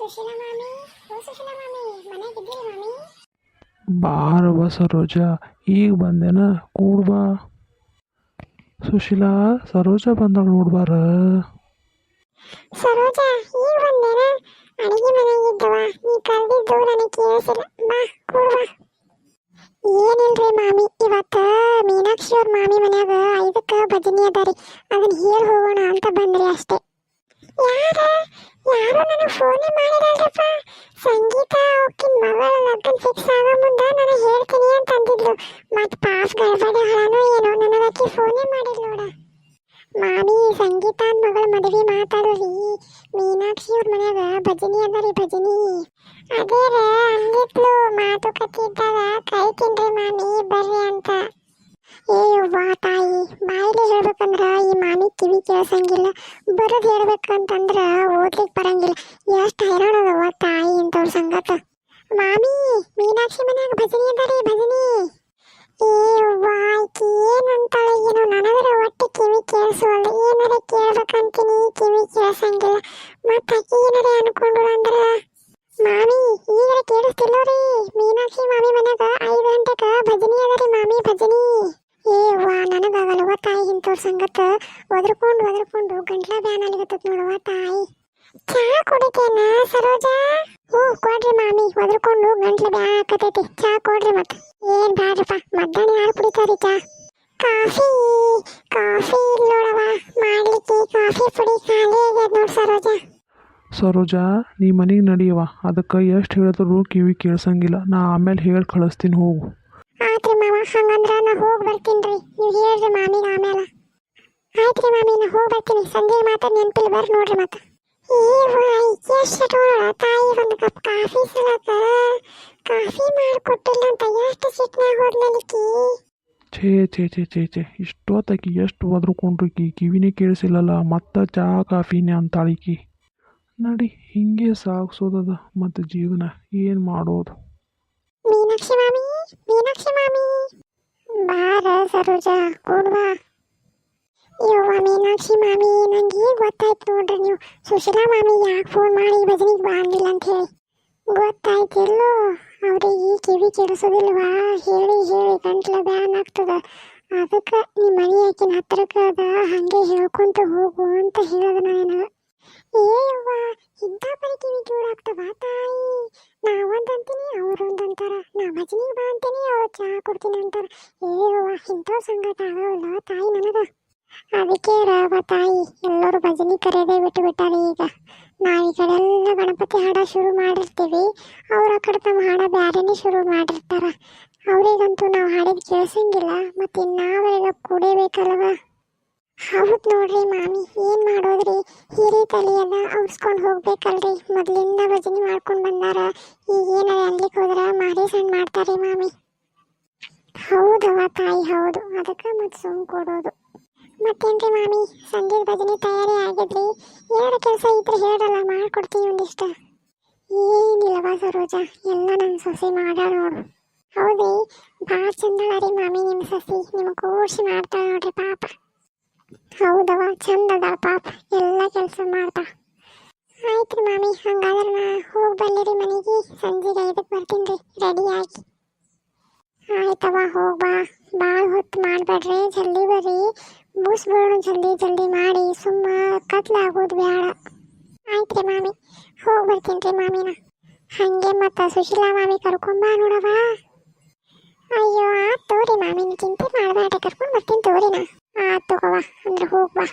ಸುಶೀಲಾ ಮಾಮಿ ಮಾಮಿ ಸರೋಜ ಈಗ ಬಂದೇನ ಕೂಡ್ ಬಾ. ಸುಶೀಲಾ, ಸರೋಜ ಬಂದಾಗ ನೋಡ್ಬಾರ ಸರೋಜ, ಈಗ ಬಂದೇನ? ಅಡಿಗೆ ಮನೆಗಿದ್ದವ ನೀ ಕರೆದಿದ್ದು ನನಗೆ ಕೇಳಿಸಿಲ್ಲ. ಬಾ, ಕೂಡ್ ಬಾ. ಏನಿಲ್ರಿ ಮಾಮಿ, ಇವತ್ತ ಮೀನಾಕ್ಷಿ ಅವ್ರ ಮಾಮಿ ಮನ್ಯಾಗ ಐದಕ್ಕ ಭಜನಿ ಅದಾರಿ ಅದನ್ನ ಹೇಳಿ ಹೋಗೋಣ ಅಂತ ಬಂದ್ರಿ ಅಷ್ಟೇ. ಯಾರ ಯಾರೋ ನನಗೆ ಫೋನೇ ಮಾಡಿರಲ್ರಪ್ಪ ಸಂಗೀತ, ಅವಕಿನ ಮಗಳ ಲಗ್ನ ಫಿಕ್ಸ್ ಆಗೋ ಮುಂದೆ ನಾನು ಹೇಳ್ತೀನಿ ಅಂತ ಅಂದಿದ್ಲು ಮತ್ ಪಾಸ್ ಗಡ್ಬಡಿ ಹಳನೋ ಏನೋ ನನಗಕ್ಕೆ ಫೋನೇ ಮಾಡಿಲ್ಲ ನೋಡ. ಮಾಮಿ, ಸಂಗೀತ ಮಗಳ ಮದುವೆ ಮಾತಾಡೋರಿ. ಮೀನಾಕ್ಷಿ ಅವ್ರ ಮನ್ಯಾಗ ಭಜನಿ ಅದರಿ, ಭಜನಿ. ಅದೇ ರೇ ಅಂದಿದ್ಲು ಮಾತುಕತೆ ಇದ್ದಾಗ ಕೈತೀನ್ರಿ ಮಾಮಿ, ಬರ್ರಿ ಅಂತ ಏ ವಾ ತಾಯಿ ಬಾಯಿಲಿ ಹೇಳ್ಬೇಕಂದ್ರ ಈ ಮಾಮಿ ಕಿವಿ ಕೇಳ್ಸಂಗಿಲ್ಲ. ಬರೋದು ಹೇಳ್ಬೇಕಂತಂದ್ರೆ ಓದ್ಲಿಕ್ ಬರಂಗಿಲ್ಲ. ಎಷ್ಟು ಹೈರಾಣ ಅದಾವ ತಾಯಿ ಅಂತವ್ರ ಸಂಗತ. ಮಾಮಿ, ಮೀನಾಕ್ಷಿ ಮನ್ಯಾಗ ಭಜನಿ ಅದರಿ, ಭಜನಿ. ಏ ವಾ ಈಕಿ ಏನಂತಾಳೆ ಏನೋ ನನಗರ ಒಟ್ಟು ಕಿವಿ ಕೇಳಿಸುವಲ್ಲ ಏನಾರ ಕೇಳ್ಬೇಕಂತೀನಿ, ಕಿವಿ ಕೇಳ್ಸಂಗಿಲ್ಲ. ಮತ್ತೆ ಆಕಿ ಏನಾರ ಅನ್ಕೊಂಡ್ರು ಅಂದ್ರ ಮಾಮಿ, ಈಗರ ಕೇಳಿಸ್ತಿಲ್ಲೋರಿ ಮೀನಾಕ್ಷಿ ಮಾಮಿ ಮನ್ಯಾಗ ಐದು ಗಂಟೆಗ ಭಜನಿ ಅದರಿ ಮಾಮಿ ಭಜನಿ ಏ ವಾ ನನಗಾಗಲ್ವ ತಾಯಿ ಇಂಥವ್ರ ಸಂಗತ ಒದ್ರಕೊಂಡು ಒದ್ರಕೊಂಡು ಗಂಟ್ಲ ಬ್ಯಾನ್ ಅಲ್ಲಿಗತ್ತದ ನೋಡವ್ವ ತಾಯಿ. ಚಾ ಕುಡಿತೇನ ಸರೋಜಾ? ಹ್ಞೂ ಕೊಡ್ರಿ ಮಾಮಿ ಒದ್ರಕೊಂಡು ಗಂಟ್ಲ ಬ್ಯಾನ್ ಹಾಕತೈತಿ ಚಾ ಕೊಡ್ರಿ ಮತ್ತ. ಏನ್ ಬ್ಯಾಡ್ರಪ್ಪ ಮಧ್ಯಾಹ್ನ ಯಾರು ಕುಡಿತಾರಿ ಚಾ ಕಾಫಿ ಕಾಫಿ ಇಲ್ಲೋಡವ ಮಾಡ್ಲಿಕ್ಕೆ ಕಾಫಿ ಪುಡಿ ಖಾಲಿ ಆಗ್ಯದ ನೋಡ್ ಸರೋಜಾ. ಸರೋಜ ನೀ ಮನೆಗೆ ನಡಿಯವ ಅದಕ್ಕೆ ಎಷ್ಟು ಹೇಳಿದ್ರು ಕಿವಿ ಕೇಳ್ಸಂಗಿಲ್ಲ ನಾ ಆಮೇಲೆ ಹೇಳಿ ಕಳಿಸ್ತೀನಿ ಹೋಗು. ಆತ್ರಿ ಮಾವ ಹಂಗಂದ್ರ ನಾ ಹೋಗಿ ಬರ್ತೀನ್ರಿ ನೀವು ಹೇಳ್ರಿ ಮಾಮಿನ ಆಮೇಲೆ. ಆಯ್ತ್ರಿ ಮಾಮಿ ನಾ ಹೋಗಿ ಬರ್ತೀನಿ. ಸಂಜೆ ಮಾತ್ರ ನೆನಪಿಲ್ಲ ಬರ್ರಿ ನೋಡ್ರಿ ಮತ್ತ. ತಾಯಿ ಒಂದು ಕಪ್ ಕಾಫಿ ಸಲಕ ಕಾಫಿ ಮಾಡಿಕೊಟ್ಟಿಲ್ಲ ಅಂತ ಎಷ್ಟು ಸಿಟ್ನಾಗ ಹೋದ್ಲಲಿಕ್ಕಿ ಛೇ ಛೇ ಛೇ ಛೇ ಛೇ. ಇಷ್ಟೊತ್ತಾಕಿ ಎಷ್ಟು ಒದ್ರುಕೊಂಡ್ರಿಕಿ ಕಿವಿನೇ ಕೇಳಿಸಿಲ್ಲಲ್ಲ. ಮತ್ತೆ ಚಾ ಕಾಫಿನೇ ಅಂತಾಳಿಕಿ. ನಡಿ ಹಿಂಗೆ ಸಾಗಿಸೋದದ ಮತ್ತು ಜೀವನ. ಏನು ಮಾಡೋದು? ಮೀನಾಕ್ಷಿ ಮಾಮಿ ಮೀನಾಕ್ಷಿ ಮಾಮಿ. ಬಾರ ಸರೋಜ ಕೂಡ್ವಾ. ಯವ್ವ ಮೀನಾಕ್ಷಿ ಮಾಮಿ, ನಂಗೆ ಈಗ ಗೊತ್ತಾಯ್ತು ನೋಡ್ರಿ ನೀವು? ಸುಶೀಲಾ ಮಾಮಿ, ಯಾಕೆ ಫೋನ್ ಮಾಡಿ ಭಜನಿಗೆ ಬಂದಿಲ್ಲ ಅಂತ ಹೇಳಿ. ಗೊತ್ತಾಯ್ತಿಲ್ಲೋ ಅವ್ರಿಗೆ ಕಿವಿ ಕೇಳಿಸೋದಿಲ್ವಾ ಹೇಳಿ ಹೇಳಿ, ಗಂಟ್ಲ ಬ್ಯಾನ್ ಆಗ್ತದ. ಅದಕ್ಕೆ ನಿಮ್ಮ ಮನೆ ಆಕಿನ ಹತ್ರಕ್ಕೆ ಅದ, ಹಾಗೆ ಹೇಳ್ಕೊಂತ ಹೋಗು ಅಂತ ಹೇಳೋದು ನಾನು ಏ ಯವ್ವ ಇಂಥ ಪರಿ ಕಿವಿ ಕಿವಿಡಾಗ್ತವ ತಾಯಿ? ನಾವೊಂದಂತೀನಿ ಅಂತೀನಿ ಅವ್ರು ಅಂತಾರ. ನಾ ಭಜನಿಗೆ ಬಾ ಅಂತೀನಿ, ಅವ್ರು ಚಹಾ ಕೊಡ್ತೀನಿ ಅಂತಾರ. ಏ ಯವ್ವ ಇಂಥ ಸಂಗತ ಆಗೋಲ್ಲ ತಾಯಿ ಅದಕ್ಕೆ ರಾವ ತಾಯಿ, ಎಲ್ಲರೂ ಭಜನೆ ಕರೆಯದೇ ಬಿಟ್ಟು ಬಿಟ್ಟಾರೆ ಈಗ. ನಾವು ಈ ಕಡೆ ಎಲ್ಲ ಗಣಪತಿ ಹಾಡ ಶುರು ಮಾಡಿರ್ತೀವಿ, ಅವ್ರ ಆ ಕಡೆ ತಮ್ಮ ಹಾಡ ಬ್ಯಾರೇನೆ ಶುರು ಮಾಡಿರ್ತಾರ. ಅವರಿಗಂತೂ ನಾವು ಹಾಡಿದ ಕೇಳಿಸಂಗಿಲ್ಲ ಮತ್ತೆ ನಾವೀಗ ಕುಡಿಬೇಕಲ್ವ? ಹೌದು ನೋಡ್ರಿ ಮಾಮಿ, ಏನ್ ಮಾಡೋದ್ರಿ? ಹಿರಿ ತಲೆಯನ್ನ ಅವ್ಸ್ಕೊಂಡು ಹೋಗ್ಬೇಕಲ್ರಿ. ಮೊದ್ಲಿಂದ ಭಜನೆ ಮಾಡ್ಕೊಂಡು ಬಂದಾರ, ಈಗ ಏನಾರ ಅನ್ಲಿಕ್ಕೆ ಹೋದ್ರ ಮಾರಿ ಸಣ್ಣ ಮಾಡ್ತಾರೆ ಮಾಮಿ. ಹೌದವ ತಾಯಿ, ಹೌದು. ಅದಕ್ಕೆ ಮತ್ತೆ ಸುಮ್ ಕೊಡೋದು. ಮತ್ತೇನ್ರಿ ಮಾಮಿ? ಸಂಗೀತ ಭಜನೆ ತಯಾರಿ ಆಗಿದ್ರಿ. ಏನಾರ ಕೆಲಸ ಇದ್ರೆ ಹೇಳಲ್ಲ ಮಾಡ್ಕೊಡ್ತೀನಿ ಒಂದಿಷ್ಟ. ಏನಿಲ್ಲವಾ ಸರೋಜ, ಎಲ್ಲ ನನ್ನ ಸೊಸೆ ಮಾಡ್ಯಾಳ ನೋಡು. ಹೌದ್ರಿ? ಭಾಳ ಚಂದ ರೀ ಮಾಮಿ ನಿಮ್ಮ ಸಸಿ. ನಿಮ್ಮ ಕೂರ್ಸಿ ಮಾಡ್ತಾಳೆ ನೋಡ್ರಿ ಪಾಪ. ಹೌದವ ಚಂದ ಅದಾಳ ಪಾಪ. ಎಲ್ಲ ಕೆಲಸ ಮಾಡ್ತಾ ಆಯ್ತು ಮಾಮಿ, ಹಂಗಾದ್ರೆ ನಾ ಹೋಗಿ ಬಲ್ಲಿರಿ ಮನೆಗೆ. ಸಂಜೆಗೆ ಐದಕ್ಕೆ ಬರ್ತೀನಿ ರೀ ರೆಡಿ ಆಗಿ. ಆಯ್ತವ ಹೋಗ್ ಬಾ. ಭಾಳ ಹೊತ್ತು ಮಾಡಬೇಡ್ರಿ, ಜಲ್ದಿ ಬರ್ರಿ. ಬೂಸ್ಬೇಡ ಜಲ್ದಿ ಜಲ್ದಿ ಮಾಡಿ, ಸುಮ್ಮ ಕತ್ಲಾಗೋದು ಬೇಡ. ಆಯ್ತು ರೀ ಮಾಮಿ, ಹೋಗಿ ಬರ್ತೀನಿ ರೀ ಮಾಮಿನ. ಹಂಗೆ ಮತ್ತು ಸುಶೀಲಾ ಮಾಮಿ ಕರ್ಕೊಂಬ ನೋಡವ ಅಯ್ಯೋ, ಆತು ತೋರಿ ಮಾಮಿನ ಚಿಂತೆ ಮಾಡಬೇಡ ಕರ್ಕೊಂಡು ಬರ್ತೀನಿ ತೋರಿನ. ಆತು ತಗೋವ, ಅಂದ್ರೆ ಹೋಗ್ಬಾ